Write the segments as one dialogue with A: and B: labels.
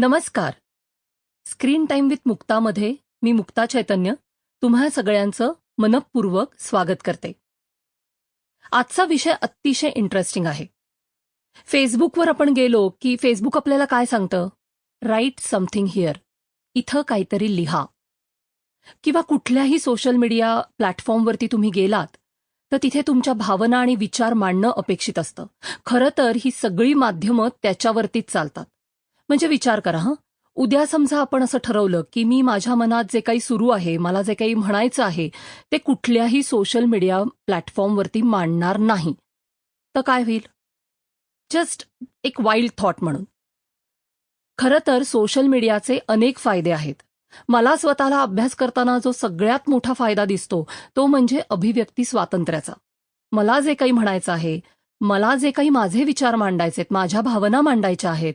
A: नमस्कार. Screen time with मुक्तामध्ये मी मुक्ता चैतन्य तुम्हा सगळ्यांचं मनपूर्वक स्वागत करते. आजचा विषय अतिशय इंटरेस्टिंग आहे. फेसबुकवर आपण गेलो की फेसबुक आपल्याला काय सांगतं? राईट समथिंग हिअर इथं काहीतरी लिहा. किंवा कुठल्याही सोशल मीडिया प्लॅटफॉर्मवरती तुम्ही गेलात तर तिथे तुमच्या भावना आणि विचार मांडणं अपेक्षित असतं. खरं तर ही सगळी माध्यमं त्याच्यावरतीच चालतात. म्हणजे विचार करा हं. उद्या समजा आपण असं ठरवलं की मी माझ्या मनात जे काही सुरू आहे मला जे काही म्हणायचं आहे ते कुठल्याही सोशल मीडिया प्लॅटफॉर्मवरती मांडणार नाही. तर काय होईल? जस्ट एक वाईल्ड थॉट म्हणून. खरं तर सोशल मीडियाचे अनेक फायदे आहेत. मला स्वतःला अभ्यास करताना जो सगळ्यात मोठा फायदा दिसतो तो म्हणजे अभिव्यक्ती स्वातंत्र्याचा. मला जे काही म्हणायचं आहे मला जे काही माझे विचार मांडायचे आहेत माझ्या भावना मांडायच्या आहेत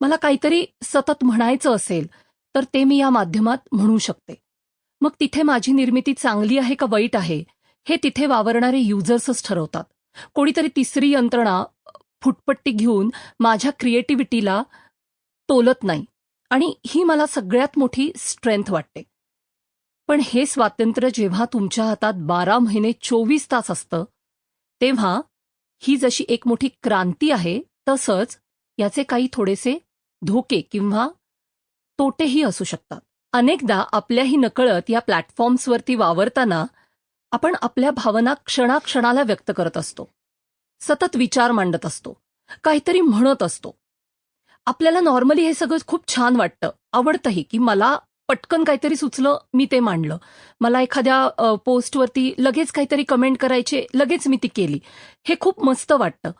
A: मला काहीतरी सतत म्हणायचं असेल तर ते मी या माध्यमात म्हणू शकते. मग तिथे माझी निर्मिती चांगली आहे का वाईट आहे हे तिथे वावरणारे युजर्सच ठरवतात. कोणीतरी तिसरी यंत्रणा फुटपट्टी घेऊन माझ्या क्रिएटिव्हिटीला तोलत नाही आणि ही मला सगळ्यात मोठी स्ट्रेंथ वाटते. पण हे स्वातंत्र्य जेव्हा तुमच्या हातात बारा महिने चोवीस तास असतं तेव्हा ही जशी एक मोठी क्रांती आहे तसंच याचे काही थोडेसे धोके किंवा तोटेही असू शकतात. अनेकदा आपल्याही नकळत या प्लॅटफॉर्म्सवरती वावरताना आपण आपल्या भावना क्षणाक्षणाला व्यक्त करत असतो. सतत विचार मांडत असतो. काहीतरी म्हणत असतो. आपल्याला नॉर्मली हे सगळं खूप छान वाटतं. आवडतंही की मला पटकन काहीतरी सुचलं मी ते मांडलं. मला एखाद्या पोस्टवरती लगेच काहीतरी कमेंट करायचे लगेच मी ती केली. हे खूप मस्त वाटतं.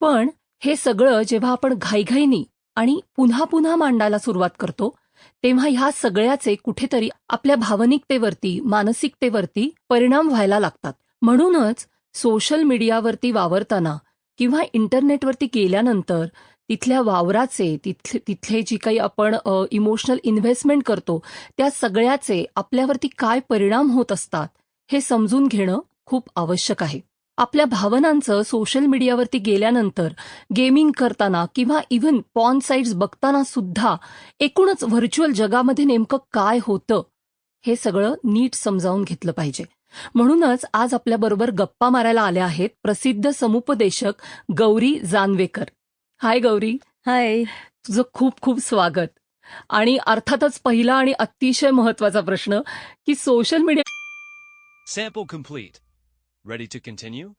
A: पण हे सगळं जेव्हा आपण घाईघाईनी आणि पुन्हा पुन्हा मांडायला सुरुवात करतो तेव्हा ह्या सगळ्याचे कुठेतरी आपल्या भावनिकतेवरती मानसिकतेवरती परिणाम व्हायला लागतात. म्हणूनच सोशल मीडियावरती वावरताना किंवा इंटरनेटवरती गेल्यानंतर तिथल्या वावराचे तिथले तिथले जी काही आपण इमोशनल इन्व्हेस्टमेंट करतो त्या सगळ्याचे आपल्यावरती काय परिणाम होत असतात हे समजून घेणं खूप आवश्यक आहे. आपल्या भावनांचं सोशल मीडियावरती गेल्यानंतर गेमिंग करताना किंवा इव्हन पॉन साईट्स बघताना सुद्धा एकूणच व्हर्च्युअल जगामध्ये नेमकं काय होतं हे सगळं नीट समजावून घेतलं पाहिजे. म्हणूनच आज आपल्याबरोबर गप्पा मारायला आल्या आहेत प्रसिद्ध समुपदेशक गौरी जानवेकर. हाय गौरी.
B: हाय
A: तुझं खूप खूप स्वागत. आणि अर्थातच पहिला आणि अतिशय महत्त्वाचा प्रश्न की social media.
C: Ready to continue?